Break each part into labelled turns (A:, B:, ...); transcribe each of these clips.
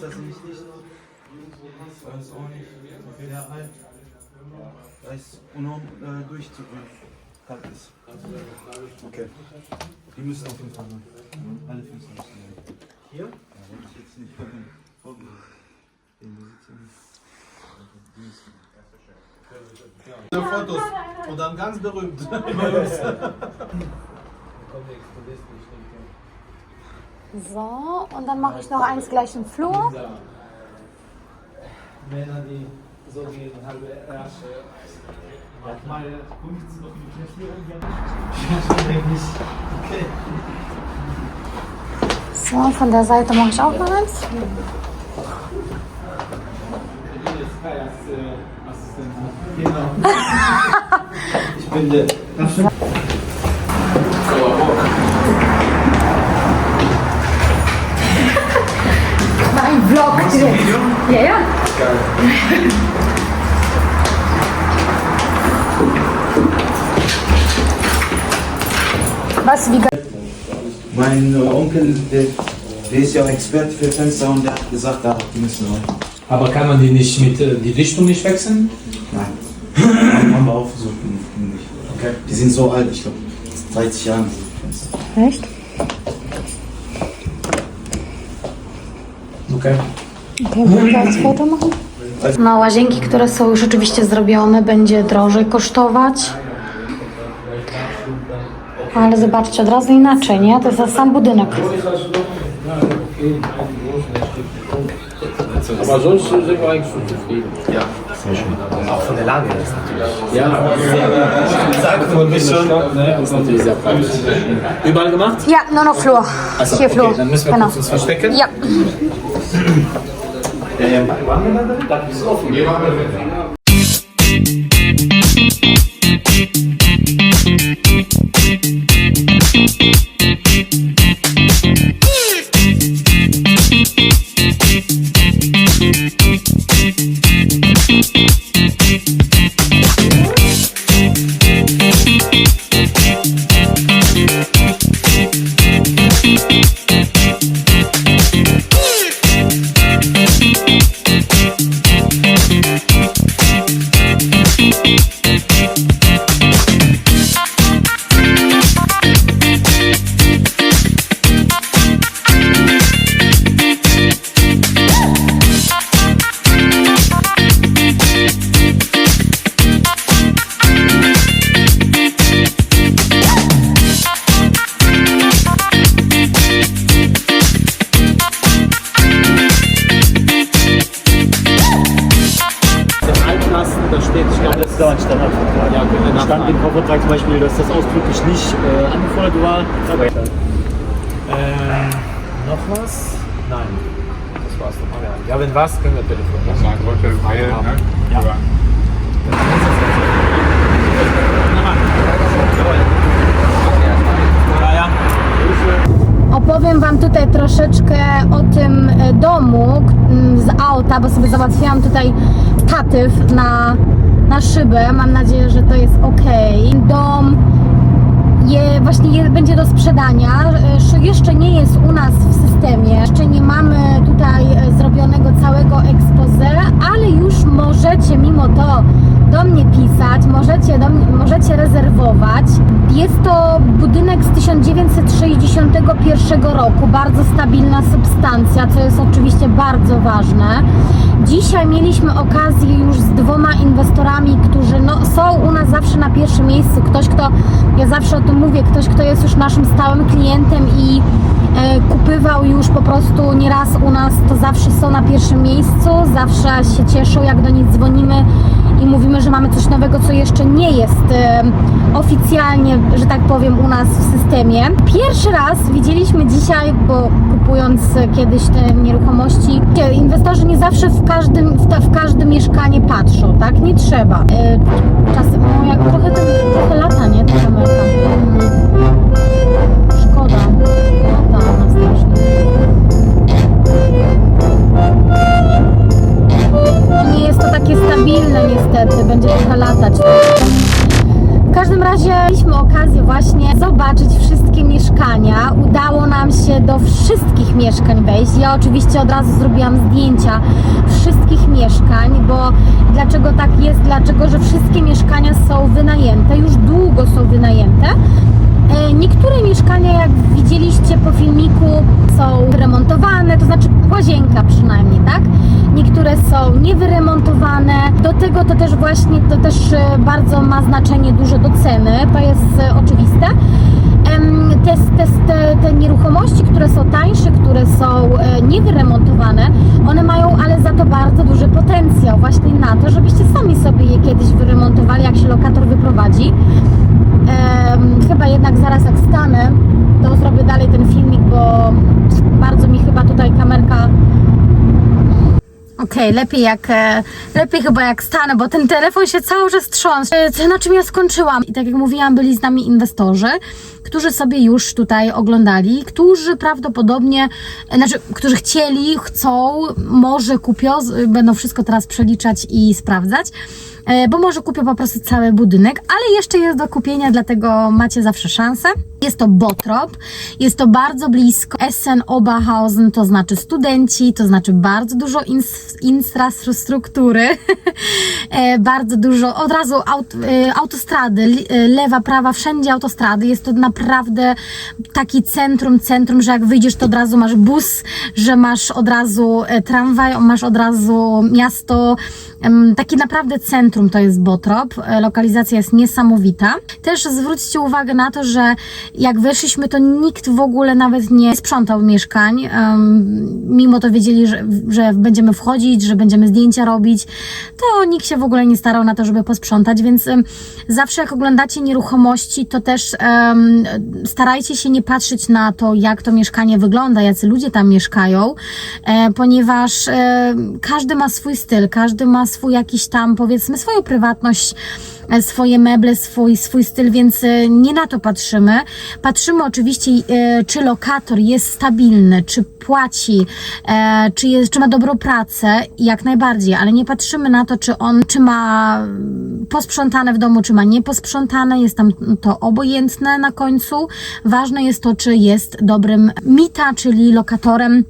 A: ist, dass ich nicht. Ich weiß auch nicht. Okay. Ja, halt. Da ist enorm äh, durchzugehen. Kalt ist. Okay. Die müssen auf jeden Fall rein. Alle Füße müssen. Hier? Ja, wollte ich jetzt nicht. Den Besitz Die müssen rein. Ja.
B: Fotos. Und dann ganz berühmt. Bei uns. Kommt der Exponist nicht, denke.
C: So, und dann mache ich noch eins gleich im Flur.
B: Männer, die so
C: von der Seite mache ich auch noch eins.
B: Ich bin der.
C: Ein Vlog. Ja, ja. Was, wie geil.
A: Mein Onkel, der, der ist ja Experte für Fenster und der hat gesagt, da, die müssen rein.
D: Aber kann man die nicht mit äh, die Richtung nicht wechseln?
A: Nein. Haben wir auch versucht, nicht. Okay. Die sind so alt, ich glaube 30 Jahre.
C: Echt?
D: Okay.
C: Okay, mogę teraz foto? No, łazienki, które są już oczywiście zrobione, będzie drożej kosztować. Ale zobaczcie, od razu inaczej, nie? To jest za sam budynek.
D: Aber sonst sind wir eigentlich schon zufrieden. Ja.
B: Auch von der Lage ist natürlich.
D: Ja, ne? Das ist natürlich sehr praktisch. Überall gemacht?
C: Ja, nur noch Flur.
D: Also,
C: Hier Flur.
D: dann müssen wir
C: genau.
D: kurz uns verstecken.
C: Ja.
B: Wir da drin? Da bist du offen.
E: Im
D: Nein. Das war's nochmal. Ja, wenn was, können wir telefonieren.
F: sagen wollte, weil, ne? Ja.
C: Opowiem Wam tutaj troszeczkę o tym e, domu k- m, z auta, bo sobie załatwiłam tutaj patyw na, na szybę. Mam nadzieję, że to jest ok. Dom je, właśnie je, będzie do sprzedania. Sz- Jeszcze nie jest u nas w systemie. Jeszcze nie mamy tutaj e, zrobionego całego expose, ale już możecie mimo to do mnie pisać, możecie, do, mnie- możecie rezerwować. Jest to budynek z 1961 roku, bardzo stabilna substancja, co jest oczywiście bardzo ważne. Dzisiaj mieliśmy okazję już z dwoma inwestorami, którzy no, są u nas zawsze na pierwszym miejscu. Ktoś, kto, ja zawsze o tym mówię, ktoś, kto jest już naszym stałym klientem i e, kupywał już po prostu nieraz u nas, to zawsze są na pierwszym miejscu, zawsze się cieszą, jak do nich dzwonimy i mówimy, że mamy coś nowego, co jeszcze nie jest oficjalnie, że tak powiem, u nas w systemie. Pierwszy raz widzieliśmy dzisiaj, bo kupując kiedyś te nieruchomości, inwestorzy nie zawsze w każdym, w, ta, w każde mieszkanie patrzą, tak? Nie trzeba. E, Czasem, no jak trochę, ten, trochę lata, nie? Ta. Będzie trochę latać. W każdym razie mieliśmy okazję właśnie zobaczyć wszystkie mieszkania. Udało nam się do wszystkich mieszkań wejść. Ja oczywiście od razu zrobiłam zdjęcia wszystkich mieszkań, bo dlaczego tak jest? Dlaczego, że wszystkie mieszkania są wynajęte, już długo są wynajęte. E, Niektóre mieszkania, jak widzieliście po filmiku, są remontowane, to znaczy łazienka przynajmniej, tak? Niektóre są niewyremontowane. Do tego to też właśnie, to też e, bardzo ma znaczenie duże do ceny, to jest e, oczywiste. Te, te, te, te nieruchomości, które są tańsze, które są e, niewyremontowane, one mają ale za to bardzo duży potencjał właśnie na to, żebyście sami sobie je kiedyś wyremontowali, jak się lokator wyprowadzi. Chyba jednak zaraz jak stanę, to zrobię dalej ten filmik, bo bardzo mi chyba. Okej, lepiej jak e, lepiej chyba jak stanę, bo ten telefon się cały czas trząsł. E, Co na czym ja skończyłam? I tak jak mówiłam, byli z nami inwestorzy, którzy sobie już tutaj oglądali, którzy prawdopodobnie, e, znaczy, którzy chcieli, chcą, może kupią, będą wszystko teraz przeliczać i sprawdzać. E, bo może kupię po prostu cały budynek, ale jeszcze jest do kupienia, dlatego macie zawsze szansę. Jest to Botrop, jest to bardzo blisko Essen Oberhausen, to znaczy studenci, to znaczy bardzo dużo infrastruktury, e, bardzo dużo, od razu aut, e, autostrady, lewa, prawa, wszędzie autostrady. Jest to naprawdę taki centrum, centrum, że jak wyjdziesz, to od razu masz bus, że masz od razu tramwaj, masz od razu miasto, Taki naprawdę centrum to jest Botrop. E, Lokalizacja jest niesamowita. Też zwróćcie uwagę na to, że jak weszliśmy, to nikt w ogóle nawet nie sprzątał mieszkań. Mimo to wiedzieli, że, że będziemy wchodzić, że będziemy zdjęcia robić, to nikt się w ogóle nie starał na to, żeby posprzątać, więc zawsze jak oglądacie nieruchomości, to też starajcie się nie patrzeć na to, jak to mieszkanie wygląda, jacy ludzie tam mieszkają, e, ponieważ każdy ma swój styl, każdy ma swój jakiś tam, powiedzmy, swoją prywatność, e, swoje meble, swój, swój styl, więc e, nie na to patrzymy. Patrzymy oczywiście, e, czy lokator jest stabilny, czy płaci, czy, jest, czy ma dobrą pracę, jak najbardziej, ale nie patrzymy na to, czy on, czy ma posprzątane w domu, czy ma nieposprzątane, jest tam to obojętne na końcu. Ważne jest to, czy jest dobrym mita, czyli lokatorem,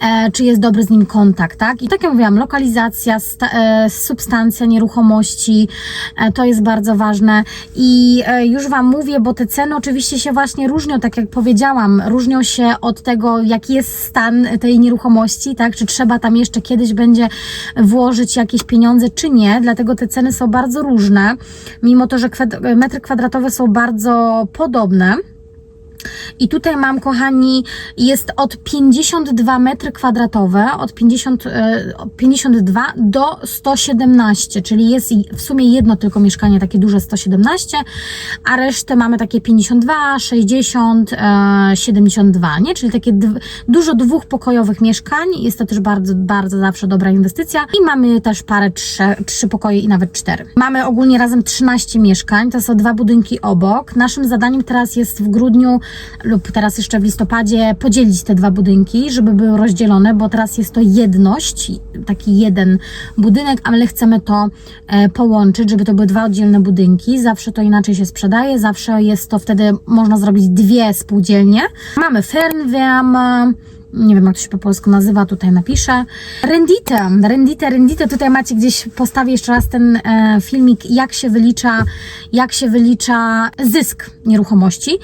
C: e, czy jest dobry z nim kontakt, tak? I tak jak mówiłam, lokalizacja, e, substancja nieruchomości, e, to jest bardzo ważne i już Wam mówię, bo te ceny oczywiście się właśnie różnią, tak jak powiedziałam, różnią się od tego, jaki jest stan tej nieruchomości, tak? Czy trzeba tam jeszcze kiedyś będzie włożyć jakieś pieniądze, czy nie, dlatego te ceny są bardzo różne, mimo to, że metry kwadratowe są bardzo podobne. I tutaj mam, kochani, jest od 52 metry kwadratowe, od 50, e, od 52 do 117, czyli jest w sumie jedno tylko mieszkanie takie duże 117, a resztę mamy takie 52, 60, e, 72, nie? Czyli takie dużo dwóchpokojowych mieszkań. Jest to też bardzo, bardzo zawsze dobra inwestycja. I mamy też parę trzy, trzy pokoje i nawet cztery. Mamy ogólnie razem 13 mieszkań, to są dwa budynki obok. Naszym zadaniem teraz jest w grudniu lub teraz jeszcze w listopadzie podzielić te dwa budynki, żeby były rozdzielone, bo teraz jest to jedność, taki jeden budynek, ale chcemy to e, połączyć, żeby to były dwa oddzielne budynki. Zawsze to inaczej się sprzedaje, zawsze jest to wtedy, można zrobić dwie spółdzielnie. Mamy Fernwärme, nie wiem jak to się po polsku nazywa, tutaj napiszę. Rendite, rendite, rendite, tutaj macie gdzieś, postawię jeszcze raz ten e, filmik, jak się wylicza, jak się wylicza zysk nieruchomości.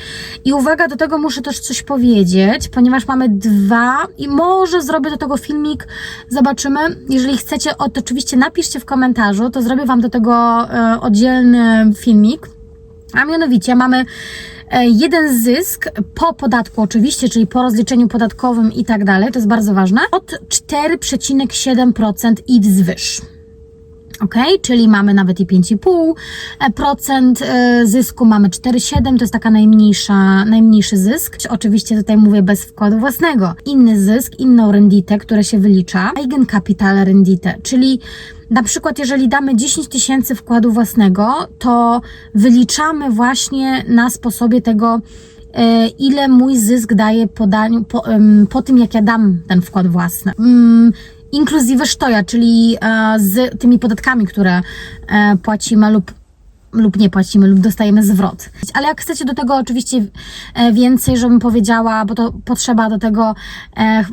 C: I uwaga, do tego muszę też coś powiedzieć, ponieważ mamy dwa i może zrobię do tego filmik, zobaczymy. Jeżeli chcecie, o, to oczywiście napiszcie w komentarzu, to zrobię Wam do tego e, oddzielny filmik. A mianowicie mamy jeden zysk po podatku oczywiście, czyli po rozliczeniu podatkowym i tak dalej, to jest bardzo ważne, od 4,7% i wzwyż. Ok, czyli mamy nawet i 5,5% e, zysku, mamy 4,7%, to jest taka najmniejsza, najmniejszy zysk. Oczywiście tutaj mówię bez wkładu własnego. Inny zysk, inną renditę, które się wylicza, Eigenkapital renditę, czyli na przykład jeżeli damy 10 tysięcy wkładu własnego, to wyliczamy właśnie na sposobie tego, e, ile mój zysk daje po, daniu, po, po tym, jak ja dam ten wkład własny. Inkluzywy sztoja, czyli e, z tymi podatkami, które e, płacimy lub lub nie płacimy, lub dostajemy zwrot. Ale jak chcecie do tego oczywiście e, więcej, żebym powiedziała, bo to potrzeba do tego,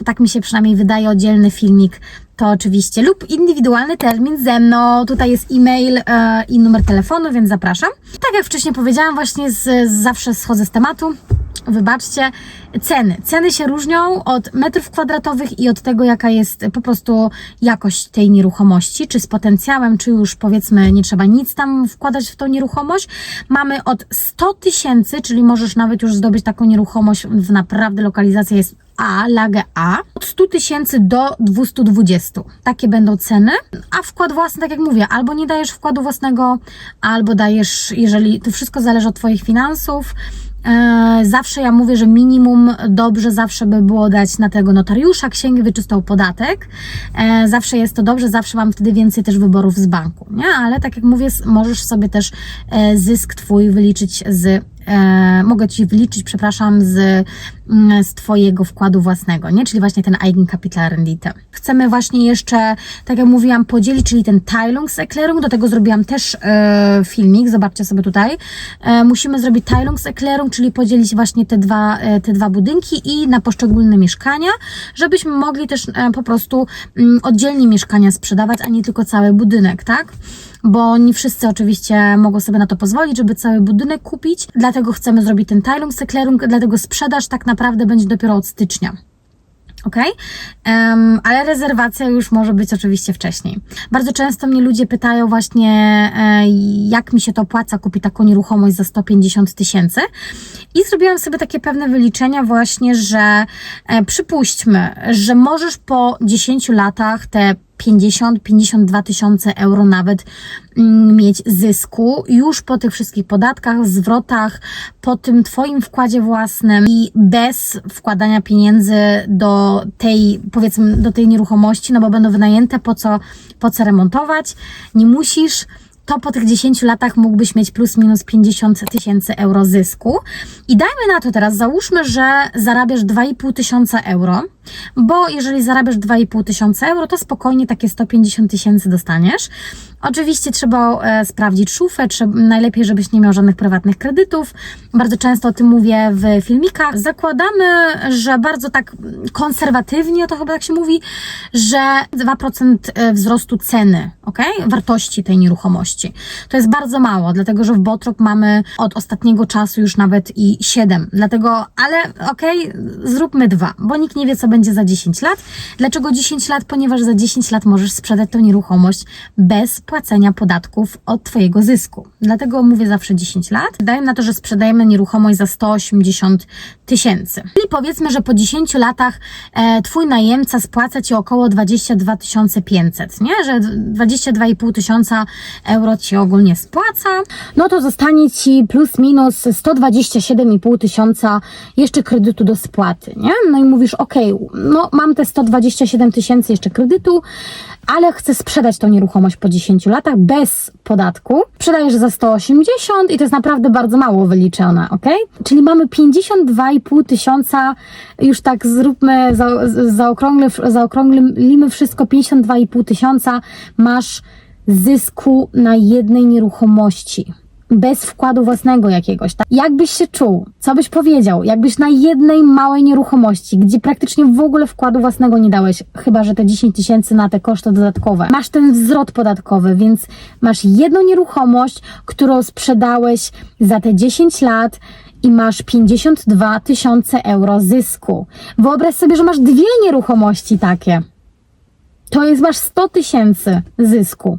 C: tak mi się przynajmniej wydaje, oddzielny filmik, to oczywiście, lub indywidualny termin ze mną. Tutaj jest e-mail i numer telefonu, więc zapraszam. Tak jak wcześniej powiedziałam, właśnie z, zawsze schodzę z tematu. Wybaczcie, ceny. Ceny się różnią od metrów kwadratowych i od tego, jaka jest po prostu jakość tej nieruchomości, czy z potencjałem, czy już powiedzmy nie trzeba nic tam wkładać w tą nieruchomość. Mamy od 100 tysięcy, czyli możesz nawet już zdobyć taką nieruchomość w naprawdę lokalizacja jest a, lagę A, od 100 tysięcy do 220. Takie będą ceny. A wkład własny, tak jak mówię, albo nie dajesz wkładu własnego, albo dajesz, jeżeli to wszystko zależy od Twoich finansów. E, Zawsze ja mówię, że minimum dobrze zawsze by było dać na tego notariusza, księgę wyczystą podatek. E, Zawsze jest to dobrze, zawsze mam wtedy więcej też wyborów z banku, nie? Ale tak jak mówię, możesz sobie też e, zysk Twój wyliczyć z mogę Ci wyliczyć, przepraszam, z, z Twojego wkładu własnego, nie? Czyli właśnie ten Eigenkapitalrendite. Chcemy właśnie jeszcze, tak jak mówiłam, podzielić, czyli ten Teilungserklärung, do tego zrobiłam też e, filmik, zobaczcie sobie tutaj. E, musimy zrobić Teilungserklärung, czyli podzielić właśnie te dwa, e, te dwa budynki i na poszczególne mieszkania, żebyśmy mogli też e, po prostu mm, oddzielnie mieszkania sprzedawać, a nie tylko cały budynek, tak? bo nie wszyscy oczywiście mogą sobie na to pozwolić, żeby cały budynek kupić. Dlatego chcemy zrobić ten Teilungserklärung, dlatego sprzedaż tak naprawdę będzie dopiero od stycznia. Ok? Em, ale rezerwacja już może być oczywiście wcześniej. Bardzo często mnie ludzie pytają właśnie, e, jak mi się to opłaca kupić taką nieruchomość za 150 tysięcy. I zrobiłam sobie takie pewne wyliczenia właśnie, że e, przypuśćmy, że możesz po 10 latach te 50-52 tysiące euro nawet mm, mieć zysku. Już po tych wszystkich podatkach, zwrotach, po tym Twoim wkładzie własnym i bez wkładania pieniędzy do tej, powiedzmy, do tej nieruchomości, no bo będą wynajęte, po co, po co remontować, nie musisz to po tych 10 latach mógłbyś mieć plus minus 50 tysięcy euro zysku. I dajmy na to teraz, załóżmy, że zarabiasz 2,5 tysiąca euro, bo jeżeli zarabiasz 2,5 tysiąca euro, to spokojnie takie 150 tysięcy dostaniesz. Oczywiście trzeba e, sprawdzić szufę, trzeba, najlepiej, żebyś nie miał żadnych prywatnych kredytów. Bardzo często o tym mówię w filmikach. Zakładamy, że bardzo tak konserwatywnie, to chyba tak się mówi, że 2% wzrostu ceny, ok? Wartości tej nieruchomości. To jest bardzo mało, dlatego że w Botrop mamy od ostatniego czasu już nawet i 7. Dlatego, ale okej, zróbmy dwa, bo nikt nie wie, co będzie za 10 lat. Dlaczego 10 lat? Ponieważ za 10 lat możesz sprzedać tą nieruchomość bez płacenia podatków od Twojego zysku. Dlatego mówię zawsze 10 lat. Daję na to, że sprzedajemy nieruchomość za 180 tysięcy. Czyli powiedzmy, że po 10 latach e, Twój najemca spłaca Ci około 22 500, nie? Że 22,5 tysiąca euro Ci ogólnie spłaca. No to zostanie Ci plus minus 127,5 tysiąca jeszcze kredytu do spłaty, nie? No i mówisz, ok, no mam te 127 tysięcy jeszcze kredytu, ale chcę sprzedać tą nieruchomość po 10 latach bez podatku. Sprzedajesz za 180 i to jest naprawdę bardzo mało wyliczone, ok? Czyli mamy 52,5 tysiąca, już tak zróbmy, za, zaokrągli, zaokrąglimy wszystko, 52,5 tysiąca masz zysku na jednej nieruchomości. Bez wkładu własnego jakiegoś. Tak? Jak byś się czuł? Co byś powiedział? Jakbyś na jednej małej nieruchomości, gdzie praktycznie w ogóle wkładu własnego nie dałeś, chyba że te 10 tysięcy na te koszty dodatkowe. Masz ten zwrot podatkowy, więc masz jedną nieruchomość, którą sprzedałeś za te 10 lat i masz 52 tysiące euro zysku. Wyobraź sobie, że masz dwie nieruchomości takie. To jest masz 100 tysięcy zysku.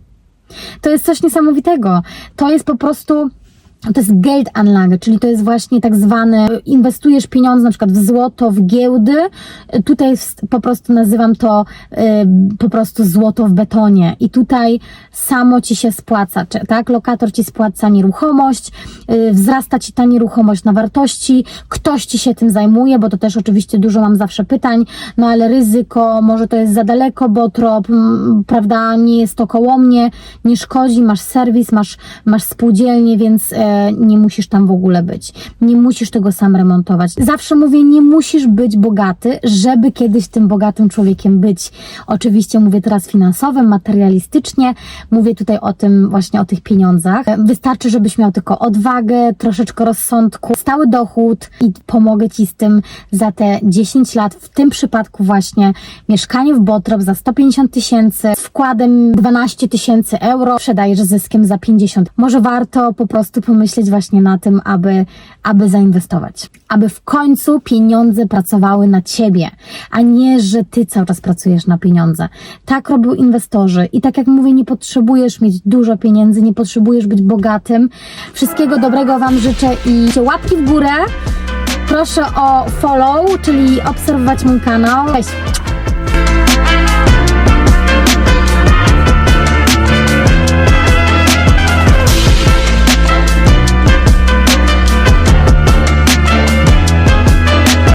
C: To jest coś niesamowitego. To jest po prostu. To jest Geldanlage, czyli to jest właśnie tak zwane, inwestujesz pieniądze na przykład w złoto, w giełdy. Tutaj po prostu nazywam to y, po prostu złoto w betonie. I tutaj samo ci się spłaca, tak? Lokator ci spłaca nieruchomość, y, wzrasta ci ta nieruchomość na wartości, ktoś ci się tym zajmuje, bo to też oczywiście dużo mam zawsze pytań, no ale ryzyko, może to jest za daleko, bo trop, prawda, nie jest to koło mnie, nie szkodzi, masz serwis, masz, masz spółdzielnię, więc e, nie musisz tam w ogóle być. Nie musisz tego sam remontować. Zawsze mówię, nie musisz być bogaty, żeby kiedyś tym bogatym człowiekiem być. Oczywiście mówię teraz finansowym, materialistycznie. Mówię tutaj o tym, właśnie o tych pieniądzach. Wystarczy, żebyś miał tylko odwagę, troszeczkę rozsądku, stały dochód i pomogę Ci z tym za te 10 lat. W tym przypadku właśnie mieszkanie w Botrop za 150 tysięcy, z wkładem 12 tysięcy euro, sprzedajesz zyskiem za 50. Może warto po prostu pomyśleć właśnie na tym, aby, aby zainwestować. Aby w końcu pieniądze pracowały na Ciebie, a nie, że Ty cały czas pracujesz na pieniądze. Tak robią inwestorzy i tak jak mówię, nie potrzebujesz mieć dużo pieniędzy, nie potrzebujesz być bogatym. Wszystkiego dobrego Wam życzę i łapki w górę. Proszę o follow, czyli obserwować mój kanał. Cześć!